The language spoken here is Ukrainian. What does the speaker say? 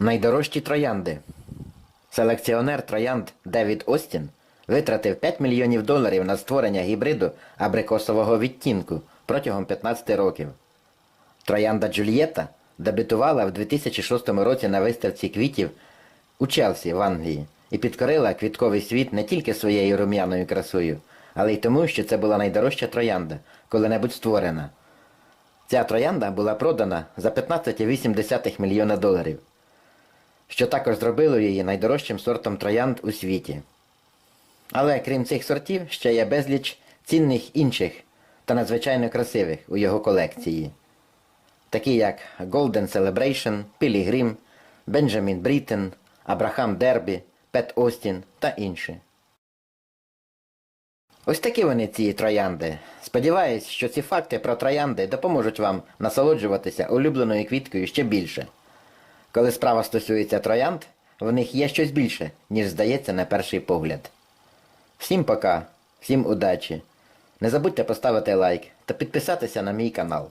Найдорожчі троянди. Селекціонер троянд Девід Остін витратив 5 мільйонів доларів на створення гібриду абрикосового відтінку протягом 15 років. Троянда Джульєта дебютувала в 2006 році на виставці квітів у Челсі в Англії і підкорила квітковий світ не тільки своєю рум'яною красою, але й тому, що це була найдорожча троянда, коли-небудь створена. Ця троянда була продана за 15,8 мільйона доларів, що також зробило її найдорожчим сортом троянд у світі. Але крім цих сортів, ще є безліч цінних інших та надзвичайно красивих у його колекції, такі як Golden Celebration, Pilgrim, Benjamin Britten, Абрахам Дербі, Пет Остін та інші. Ось такі вони ці троянди. Сподіваюсь, що ці факти про троянди допоможуть вам насолоджуватися улюбленою квіткою ще більше. Коли справа стосується троянд, в них є щось більше, ніж здається на перший погляд. Всім пока, всім удачі. Не забудьте поставити лайк та підписатися на мій канал.